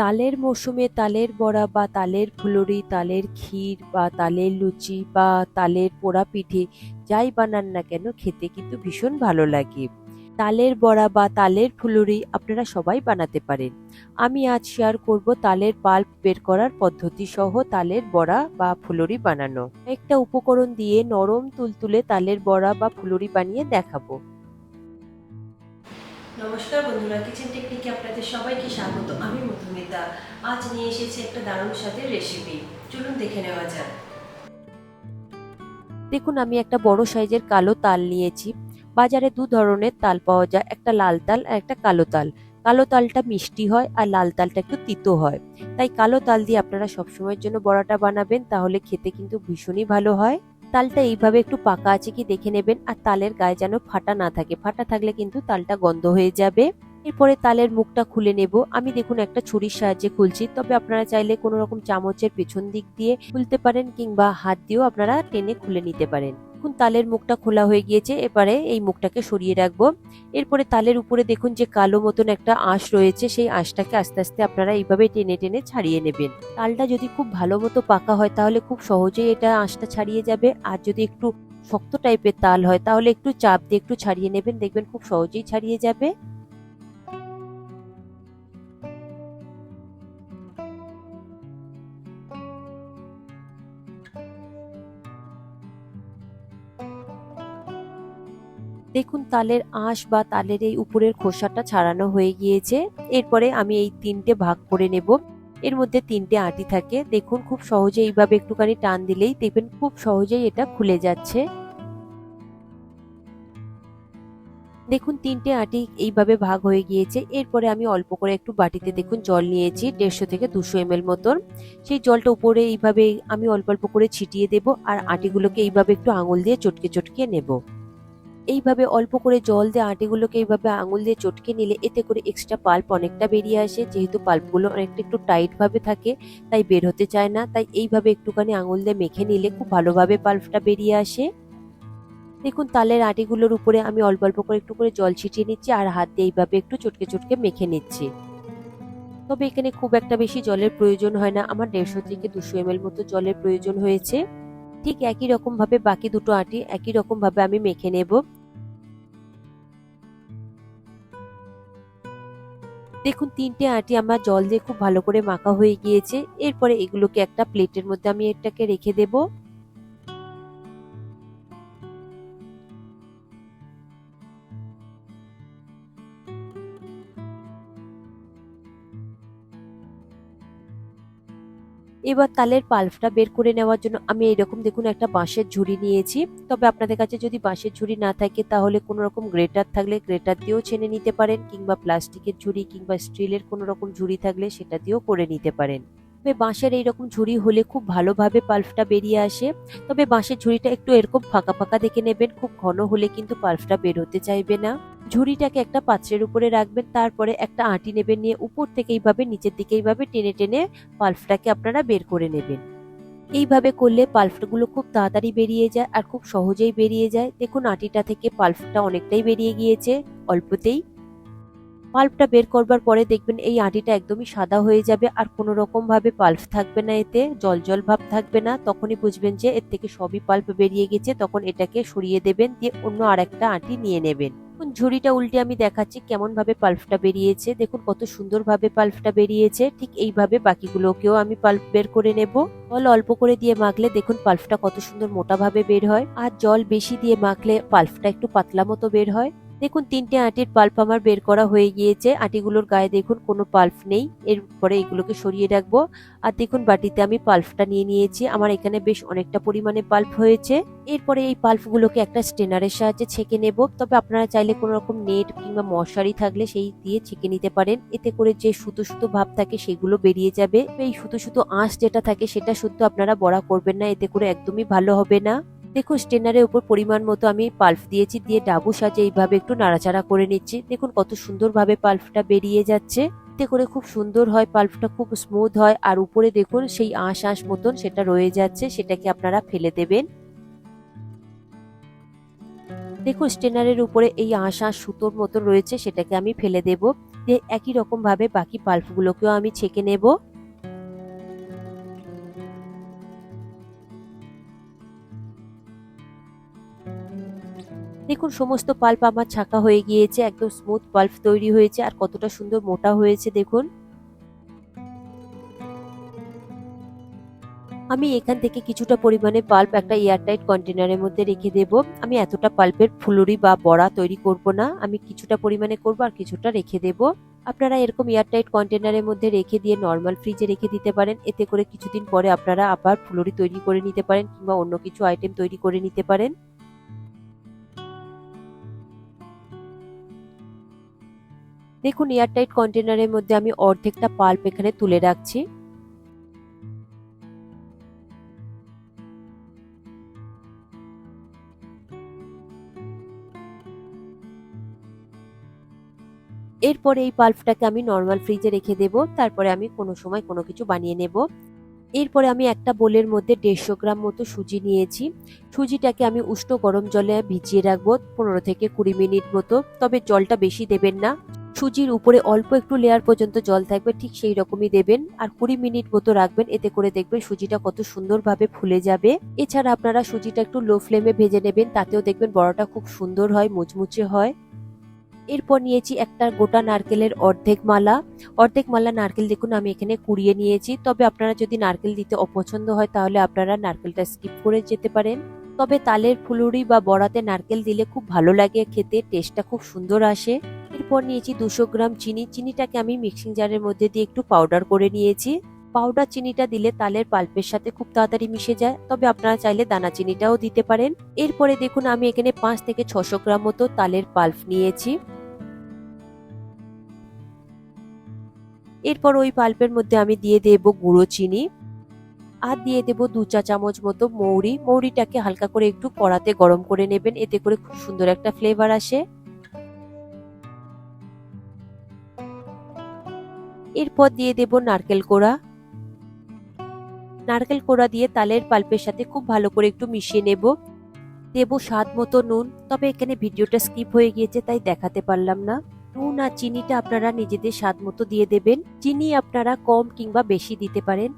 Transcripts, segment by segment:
তালের মৌসুমে তালের বড়া বা তালের ফুলুরি, তালের ক্ষীর বা তালের লুচি বা তালের পোড়া পিঠে যাই বানান না কেন খেতে কিন্তু ভীষণ ভালো লাগে। তালের বড়া বা তালের ফুলুরি আপনারা সবাই বানাতে পারেন। আমি আজ শেয়ার করব তালের পাল্প বের করার পদ্ধতি সহ তালের বড়া বা ফুলুরি বানানো। একটা উপকরণ দিয়ে নরম তুলতুলে তালের বড়া বা ফুলুরি বানিয়ে দেখাবো। নমস্কার বন্ধুরা কিচেন টেকনিকে আপনাদের সবাইকে স্বাগত। আমি মধুমিতা। আজ নিয়ে এসেছি একটা দারুণ স্বাদের রেসিপি চলুন দেখে নেওয়া যাক। দেখুন, আমি একটা বড় সাইজের কালো তাল নিয়েছি। বাজারে দু ধরনের তাল পাওয়া যায়। একটা লাল তাল আর একটা কালো তাল। কালো তালটা মিষ্টি হয় আর লাল তালটা একটু তিতো হয়। তাই কালো তাল দিয়ে আপনারা সবসময়ের জন্য বড়াটা বানাবেন। তাহলে খেতে কিন্তু ভীষণই ভালো হয়। তালটা এইভাবে একটু পাকা আছে কি দেখে নেবেন, আর তালের গায়ে যেন ফাটা না থাকে। ফাটা থাকলে কিন্তু তালটা গন্ধ হয়ে যাবে। এরপরে তালের মুখটা খুলে নেব। আমি দেখুন একটা ছুরির সাহায্যে খুলছি। তবে আপনারা চাইলে কোনো রকম চামচের পেছন দিক দিয়ে খুলতে পারেন, কিংবা হাত দিয়েও আপনারা টেনে খুলে নিতে পারেন। দেখুন তালের মুখটা খোলা হয়ে গিয়েছে, এবারে এই মুখটাকে সরিয়ে রাখব। এরপরে তালের উপরে দেখুন যে কালো মতন একটা আঁশ রয়েছে, সেই আঁশটাকে আস্তে আস্তে আপনারা এইভাবে টেনে টেনে ছাড়িয়ে নেবেন। তালটা যদি খুব ভালো মতো পাকা হয়, তাহলে খুব সহজেই এটা আঁশটা ছাড়িয়ে যাবে। আর যদি একটু শক্ত টাইপের তাল হয়, তাহলে একটু চাপ দিয়ে একটু ছাড়িয়ে নেবেন, দেখবেন খুব সহজেই ছাড়িয়ে যাবে। দেখুন তালের আঁশ বা তালের এই উপরের খোসাটা ছাড়ানো হয়ে গিয়েছে। এরপরে আমি এই তিনটে ভাগ করে নেব। এর মধ্যে তিনটে আটি থাকে। দেখুন খুব সহজে এইভাবে একটুখানি টান দিলেই দেখবেন খুব সহজেই এটা খুলে যাচ্ছে। দেখুন তিনটে আটি এইভাবে ভাগ হয়ে গিয়েছে। এরপরে আমি অল্প করে একটু বাটিতে দেখুন জল নিয়েছি, দেড়শো থেকে দুশো এম এল মতন। সেই জলটা উপরে এইভাবে আমি অল্প অল্প করে ছিটিয়ে দেব আর আটিগুলোকে এইভাবে একটু আঙুল দিয়ে চটকে চটকে নেব। এইভাবে অল্প করে জল দিয়ে আটিগুলোকে এইভাবে আঙুল দিয়ে চটকে নিলে এতে করে এক্সট্রা পাল্প অনেকটা বেরিয়ে আসে। যেহেতু পাল্পগুলো অনেকটা একটু টাইটভাবে থাকে, তাই বের হতে চায় না। তাই এইভাবে একটুখানি আঙুল দিয়ে মেখে নিলে খুব ভালোভাবে পাল্পটা বেরিয়ে আসে। দেখুন, তালের আটিগুলোর উপরে আমি অল্প অল্প করে একটু করে জল ছিটিয়ে নিচ্ছি আর হাত দিয়ে এইভাবে একটু চটকে চটকে মেখে নিচ্ছি। তবে এখানে খুব একটা বেশি জলের প্রয়োজন হয় না। আমার দেড়শো থেকে দুশো এম মতো জলের প্রয়োজন হয়েছে। ঠিক একই রকমভাবে বাকি দুটো আটি একই রকমভাবে আমি মেখে নেব। দেখুন, তিনটে আটি আমার জল দিয়ে খুব ভালো করে মাখা হয়ে গিয়েছে। এরপরে এগুলোকে একটা প্লেটের মধ্যে আমি এটাকে রেখে দেব। এবার তালের পাল্পটা বের করে নেওয়ার জন্য আমি এরকম দেখুন একটা বাঁশের ঝুড়ি নিয়েছি। তবে আপনাদের কাছে যদি বাঁশের ঝুড়ি না থাকে, তাহলে কোনো রকম গ্রেটার থাকলে গ্রেটার দিয়েও ছেনে নিতে পারেন, কিংবা প্লাস্টিকের ঝুড়ি কিংবা স্টিলের কোনো রকম ঝুড়ি থাকলে সেটা দিয়েও করে নিতে পারেন। তবে বাঁশের এইরকম ঝুড়ি হলে খুব ভালোভাবে পাল্পটা বেরিয়ে আসে। তবে বাঁশের ঝুড়িটা একটু এরকম ফাঁকা ফাঁকা দেখে নেবেন, খুব ঘন হলে কিন্তু পাল্পটা বের হতে চাইবে না। ঝুড়িটাকে একটা পাত্রের উপরে রাখবেন, তারপরে একটা আঁটি নেবেন নিয়ে উপর থেকে এইভাবে নিচের দিকে এইভাবে টেনে টেনে পাল্পটাকে আপনারা বের করে নেবেন। এইভাবে করলে পাল্পগুলো খুব তাড়াতাড়ি বেরিয়ে যায় আর খুব সহজেই বেরিয়ে যায়। দেখুন, আটিটা থেকে পাল্পটা অনেকটাই বেরিয়ে গিয়েছে, অল্পতেই। পাল্পটা বের করবার পরে দেখবেন এই আটিটা একদমই সাদা হয়ে যাবে আর কোনো রকম ভাবে পাল্প থাকবে না এতে, জল জল ভাব থাকবে না। তখনই বুঝবেন যে এর থেকে সবই পাল্প বেরিয়ে গেছে। তখন এটাকে সরিয়ে দেবেন, দিয়ে অন্য আরেকটা আটি নিয়ে নেবেন। দেখুন ঝুড়িটা উল্টে আমি দেখাচ্ছি কেমন ভাবে পাল্পটা বেরিয়েছে। দেখুন কত সুন্দর ভাবে পাল্পটা বেরিয়েছে। ঠিক এইভাবে বাকিগুলোকেও আমি পাল্প বের করে নেব। জল অল্প করে দিয়ে মাখলে দেখুন পাল্পটা কত সুন্দর মোটা ভাবে বের হয়। আর জল বেশি দিয়ে মাখলে পাল্পটা একটু পাতলা মতো বের হয়। দেখুন, তিনটে আটির পাল্প আমার বের করা হয়ে গিয়েছে। আটিগুলোর গায়ে দেখুন, কোনো পাল্প নেই। এরপরে এগুলোকে সরিয়ে রাখব। আর দেখুন, বাটিতে আমি পাল্পটা নিয়ে নিয়েছি। আমার এখানে বেশ অনেকটা পরিমাণে পাল্প হয়েছে। এরপরে এই পাল্পগুলোকে একটা স্টেনারের সাহায্যে ছেঁকে নেব। তবে আপনারা চাইলে কোনো রকম নেট কিংবা মশারি থাকলে সেই দিয়ে ছেঁকে নিতে পারেন। এতে করে যে সুতো সুতো ভাব থাকে, সেগুলো বেরিয়ে যাবে। এই সুতো সুতো আঁশ যেটা থাকে, সেটা শুদ্ধ আপনারা বড়া করবেন না। এতে করে একদমই ভালো হবে না। দেখুন, স্টেনারের উপর পরিমাণ মতো আমি পাল্প দিয়েছি, দিয়ে ডাবু সাজে এইভাবে একটু নাড়াচাড়া করে নিচ্ছি। দেখুন, কত সুন্দরভাবে পাল্পটা বেরিয়ে যাচ্ছে। এতে করে খুব সুন্দর হয়, পাল্পটা খুব স্মুথ হয়, আর উপরে দেখুন, সেই আঁশ আঁশ মতন সেটা রয়ে যাচ্ছে, সেটাকে আপনারা ফেলে দেবেন। দেখুন, স্টেনারের উপরে এই আঁশ আঁশ সুতোর মতো রয়েছে, সেটাকে আমি ফেলে দেব। দিয়ে একই রকম ভাবে বাকি পাল্পগুলোকেও আমি ছেঁকে নেব। দেখুন, সমস্ত পাল্প আমার ছাকা হয়ে গিয়েছে, একদম স্মুথ পাল্প তৈরি হয়েছে, আর কতটা সুন্দর মোটা হয়েছে, দেখুন। আমি এখান থেকে কিছুটা পরিমাণে পাল্প একটা এয়ারটাইট কন্টেনারের মধ্যে রেখে দেব। আমি এতটা পাল্পের ফুলুরি বা বড়া তৈরি করব না। আমি কিছুটা পরিমাণে করব আর কিছুটা রেখে দেব। আপনারা এরকম এয়ারটাইট কন্টেনারের মধ্যে রেখে দিয়ে নর্মাল ফ্রিজে রেখে দিতে পারেন। এতে করে কিছুদিন পরে আপনারা আবার ফুলুরি তৈরি করে নিতে পারেন কিংবা অন্য কিছু আইটেম তৈরি করে নিতে পারেন। দেখুন এয়ারটাইট কন্টেনারের মধ্যে আমি অর্ধেকটা পাল্প এখানে তুলে রাখছি। এরপরে এই পাল্পটাকে আমি নর্মাল ফ্রিজে রেখে দেব। তারপরে আমি কোনো সময় কোনো কিছু বানিয়ে নেব। এরপরে আমি একটা বোলের মধ্যে দেড়শো গ্রাম মতো সুজি নিয়েছি। সুজিটাকে আমি উষ্ণ গরম জলে ভিজিয়ে রাখব পনেরো থেকে কুড়ি মিনিট মতো। তবে জলটা বেশি দেবেন না। সুজির উপরে অল্প একটু লেয়ার পর্যন্ত জল থাকবে, ঠিক সেই রকমই দেবেন। আর কুড়ি মিনিট মতো রাখবেন, এতে করে দেখবেন সুজিটা কত সুন্দরভাবে ফুলে যাবে। এছাড়া আপনারা সুজিটা একটু লো ফ্লেমে ভেজে নেবেন, তাতেও দেখবেন বড়াটা খুব সুন্দর হয়, মুচমুচে হয়। এরপর নিয়েছি একটা গোটা নারকেলের অর্ধেক মালা। অর্ধেক মালা নারকেল দেখুন আমি এখানে কুড়িয়ে নিয়েছি। তবে আপনারা যদি নারকেল দিতে অপছন্দ হয়, তাহলে আপনারা নারকেলটা স্কিপ করে যেতে পারেন। তবে তালের ফুলুরি বা বড়াতে নারকেল দিলে খুব ভালো লাগে খেতে টেস্টটা খুব সুন্দর আসে। এরপর নিয়েছি দুশো গ্রাম চিনি। চিনিটাকে আমি মিক্সিং জারের মধ্যে দিয়ে একটু পাউডার করে নিয়েছি। পাউডার চিনিটা দিলে তালের পাল্পের সাথে খুব তাড়াতাড়ি মিশে যায়। তবে আপনারা চাইলে দানা চিনিটাও দিতে পারেন। এরপরে দেখুন, আমি এখানে পাঁচ থেকে ছশো গ্রাম মতো তালের পাল্প নিয়েছি। এরপর ওই পাল্পের মধ্যে আমি দিয়ে দেব গুঁড়ো চিনি আর দিয়ে দেব দু চা চামচ মতো মৌরি। মৌরিটাকে হালকা করে একটু কড়াতে গরম করে নেবেন। এতে করে খুব সুন্দর একটা ফ্লেভার আসে। এরপর দিয়ে দেব নারকেল কোড়া। নারকেল কোড়া দিয়ে তালের পাল্পের সাথে খুব ভালো করে একটু মিশিয়ে নেব। দেব স্বাদ মতো নুন, তবে এখানে ভিডিওটা স্কিপ হয়ে গিয়েছে, তাই দেখাতে পারলাম না। নুন আর চিনিটা আপনারা নিজেদের স্বাদ মতো দিয়ে দেবেন। চিনি আপনারা কম কিংবা বেশি দিতে পারেন।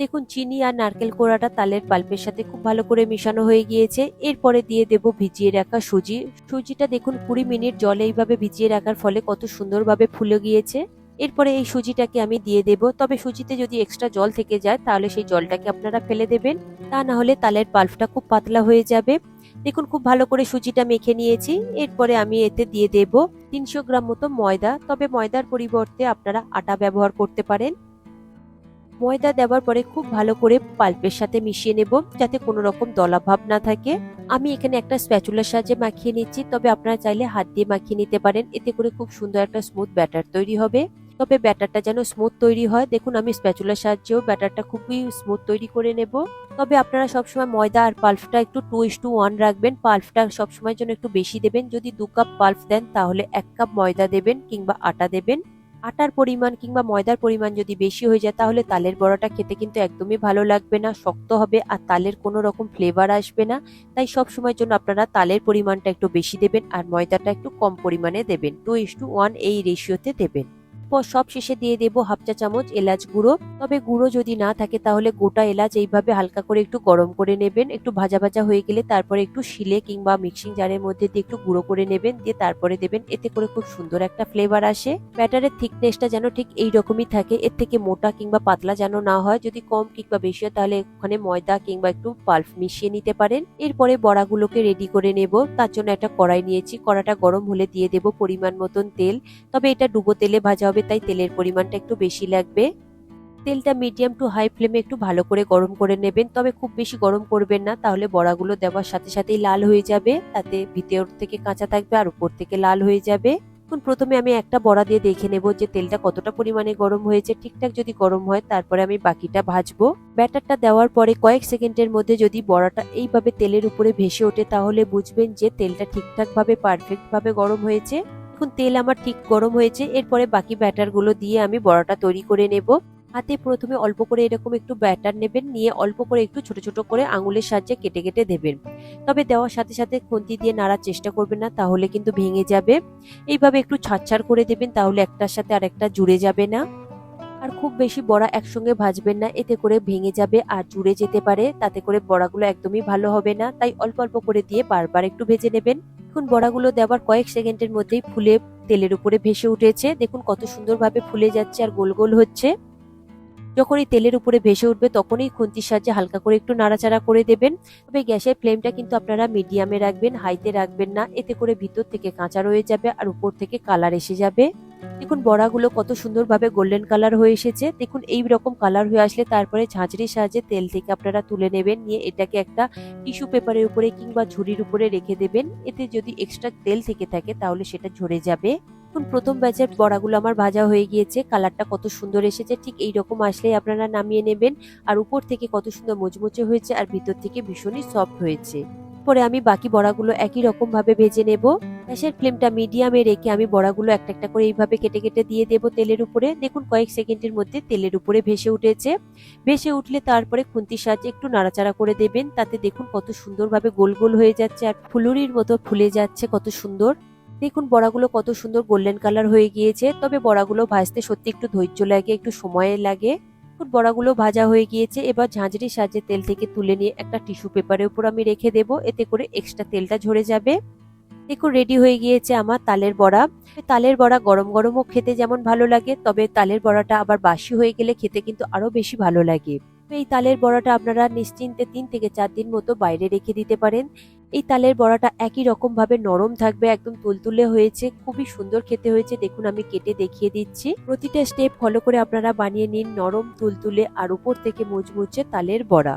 দেখুন, চিনি আর নারকেল কোড়াটা তালের পাল্পের সাথে খুব ভালো করে মিশানো হয়ে গিয়েছে। এরপরে দিয়ে দেব ভিজিয়ে রাখা সুজি। সুজিটা দেখুন, কুড়ি মিনিট জলে এইভাবে ভিজিয়ে রাখার ফলে কত সুন্দরভাবে ফুলে গিয়েছে। এরপরে এই সুজিটাকে আমি দিয়ে দেব। তবে সুজিতে যদি এক্সট্রা জল থেকে যায়, তাহলে সেই জলটাকে আপনারা ফেলে দেবেন। তা না হলে তালের পাল্পটা খুব পাতলা হয়ে যাবে। দেখুন, খুব ভালো করে সুজিটা মেখে নিয়েছি। এরপরে আমি এতে দিয়ে দেব তিনশো গ্রাম মতো ময়দা। তবে ময়দার পরিবর্তে আপনারা আটা ব্যবহার করতে পারেন। ময়দা দেওয়ার পরে খুব ভালো করে পাল্পের সাথে মিশিয়ে নেব, যাতে কোনো রকম দলাভাব না থাকে। আমি এখানে একটা স্প্যাচুলার সাহায্যে মাখিয়ে নিচ্ছি, তবে আপনারা চাইলে হাত দিয়ে মাখিয়ে নিতে পারেন। এতে করে খুব সুন্দর একটা স্মুথ ব্যাটার তৈরি হবে। তবে ব্যাটারটা যেন স্মুথ তৈরি হয়। দেখুন, আমি স্প্যাচুলার সাহায্যেও ব্যাটারটা খুবই স্মুথ তৈরি করে নেব। তবে আপনারা সবসময় ময়দা আর পাল্পটা একটু টু ইস টু ওয়ান রাখবেন। পাল্পটা সবসময় জন্য একটু বেশি দেবেন। যদি দু কাপ পাল্প দেন, তাহলে এক কাপ ময়দা দেবেন কিংবা আটা দেবেন। আটার পরিমাণ কিংবা ময়দার পরিমাণ যদি বেশি হয়ে যায়, তাহলে তালের বড়াটা খেতে কিন্তু একদমই ভালো লাগবে না, শক্ত হবে আর তালের কোনো রকম ফ্লেভার আসবে না। তাই সব সময়ের জন্য আপনারা তালের পরিমাণটা একটু বেশি দেবেন আর ময়দাটা একটু কম পরিমাণে দেবেন। টু ইস টু ওয়ান এই রেশিওতে দেবেন। পর সব শেষে দিয়ে দেবো হাফ চা চামচ এলাচ গুঁড়ো। তবে গুঁড়ো যদি না থাকে তাহলে গোটা এলাচ এইভাবে হালকা করে একটু গরম করে নেবেন। একটু ভাজা ভাজা হয়ে গেলে তারপরে একটু শিলে কিংবা মিক্সিং জারের মধ্যে দিয়ে একটু গুঁড়ো করে নেবেন। দিয়ে তারপরে দেবেন, এতে করে খুব সুন্দর একটা ফ্লেভার আসে। ব্যাটারের থিকনেসটা যেন ঠিক এই রকমই থাকে। এর থেকে মোটা কিংবা পাতলা যেন না হয়। যদি কম কিংবা বেশি হয় তাহলে ওখানে ময়দা কিংবা একটু পাল্প মিশিয়ে নিতে পারেন। এরপরে বড়াগুলোকে রেডি করে নেব। তার জন্য একটা কড়াই নিয়েছি। কড়াটা গরম হলে দিয়ে দেব পরিমাণ মতন তেল। তবে এটা ডুবো তেলে ভাজা হবে, তাই তেলের পরিমাণটা একটু বেশি লাগবে। তেলটা মিডিয়াম টু হাই ফ্লেমে একটু ভালো করে গরম করে নেবেন। তবে খুব বেশি গরম করবেন না, তাহলে বড়াগুলো দেওয়ার সাথে সাথেই লাল হয়ে যাবে। তাতে ভিতর থেকে কাঁচা থাকবে আর উপর থেকে লাল হয়ে যাবে। এখন প্রথমে আমি একটা বড়া দিয়ে দেখে নেব যে তেলটা কতটা পরিমাণে গরম হয়েছে। ঠিকঠাক যদি গরম হয়, তারপরে আমি বাকিটা ভাজবো। ব্যাটারটা দেওয়ার পরে কয়েক সেকেন্ডের মধ্যে যদি বড়াটা এইভাবে তেলের উপরে ভেসে ওঠে, তাহলে বুঝবেন যে তেলটা ঠিকঠাক ভাবে পারফেক্ট ভাবে গরম হয়েছে। এখন তেল আমার ঠিক গরম হয়েছে, এরপরে বাকি ব্যাটারগুলো দিয়ে আমি বড়াটা তৈরি করে নেব। হাতে প্রথমে অল্প করে এরকম একটু ব্যাটার নেবেন, নিয়ে অল্প করে একটু ছোট ছোট করে আঙুলের সাহায্যে কেটে কেটে দেবেন। তবে দেওয়ার সাথে সাথে খন্তি দিয়ে নাড়ার চেষ্টা করবেন না, তাহলে কিন্তু ভেঙে যাবে। এইভাবে একটু ছাড়ছাড় করে দেবেন, তাহলে একটার সাথে আরেকটা জুড়ে যাবে না। আর খুব বেশি বড়া একসঙ্গে ভাজবেন না, এতে করে ভেঙে যাবে আর জুড়ে যেতে পারে, তাতে করে বড়াগুলো একদমই ভালো হবে না, তাই অল্প অল্প করে দিয়ে বারবার একটু ভেজে নেবেন। এখন বড়াগুলো দেওয়ার কয়েক সেকেন্ডের মধ্যেই ফুলে তেলের উপরে ভেসে উঠেছে, দেখুন কত সুন্দরভাবে ফুলে যাচ্ছে আর গোল গোল হচ্ছে। যখন এই তেলের উপরে ভেসে উঠবে, তখনই খুন্তির সাহায্যে হালকা করে একটু নাড়াচাড়া করে দেবেন। তবে গ্যাসের ফ্লেমটা কিন্তু আপনারা মিডিয়ামে রাখবেন, হাইতে রাখবেন না। এতে করে ভিতর থেকে কাঁচা রয়ে যাবে আর উপর থেকে কালার এসে যাবে। দেখুন, বড়াগুলো কত সুন্দরভাবে গোল্ডেন কালার হয়ে এসেছে। দেখুন এই রকম কালার হয়ে আসলে তারপরে ঝাঁঝরির সাহায্যে তেল থেকে আপনারা তুলে নেবেন। নিয়ে এটাকে একটা টিস্যু পেপারের উপরে কিংবা ঝুড়ির উপরে রেখে দেবেন। এতে যদি এক্সট্রা তেল থেকে থাকে, তাহলে সেটা ঝরে যাবে। এখন প্রথম ব্যাচের বড়াগুলো আমার ভাজা হয়ে গিয়েছে কালারটা কত সুন্দর এসেছে, ঠিক এই রকম আসলেই আপনারা নামিয়ে নেবেন। আর উপর থেকে কত সুন্দর মুচমুচে হয়েছে আর ভিতর থেকে ভীষণই সফট হয়েছে। পরে আমি বাকি বড়াগুলো একই রকম ভাবে ভেজে নেব। গ্যাসের ফ্লেমটা মিডিয়ামে রেখে আমি বড়াগুলো একটা একটা করে এইভাবে কেটে কেটে দিয়ে দেব তেলের উপরে। দেখুন কয়েক সেকেন্ডের মধ্যে তেলের উপরে ভেসে উঠেছে। ভেসে উঠলে তারপরে খুন্তির সাহায্যে একটু নাড়াচাড়া করে দেবেন। তাতে দেখুন কত সুন্দরভাবে গোল গোল হয়ে যাচ্ছে আর ফুলুরির মতো ফুলে যাচ্ছে কত সুন্দর। দেখুন, বড়াগুলো কত সুন্দর গোল্ডেন কালার হয়ে গিয়েছে, তবে বড়াগুলো ভাজতে সত্যি একটু ধৈর্য লাগে, একটু সময় লাগে। বড়াগুলো ভাজা হয়ে গিয়েছে, এবার ঝাঁঝরির সাহায্যে তেল থেকে তুলে নিয়ে একটা টিস্যু পেপারের উপর আমি রেখে দেব, এতে করে এক্সট্রা তেলটা ঝরে যাবে। দেখুন রেডি হয়ে গিয়েছে আমার তালের বড়া। তালের বড়া গরম গরমও খেতে যেমন ভালো লাগে, তবে তালের বড়াটা আবার বাসি হয়ে গেলে খেতে কিন্তু আরও বেশি ভালো লাগে। এই তালের বড়াটা আপনারা নিশ্চিন্তে তিন থেকে চার দিন মতো বাইরে রেখে দিতে পারেন। এই তালের বড়াটা একই রকমভাবে নরম থাকবে, একদম তুলতুলে হয়েছে, খুবই সুন্দর খেতে হয়েছে। দেখুন, আমি কেটে দেখিয়ে দিচ্ছি। প্রতিটা স্টেপ ফলো করে আপনারা বানিয়ে নিন নরম, তুলতুলে আর উপর থেকে মুচমুচে তালের বড়া।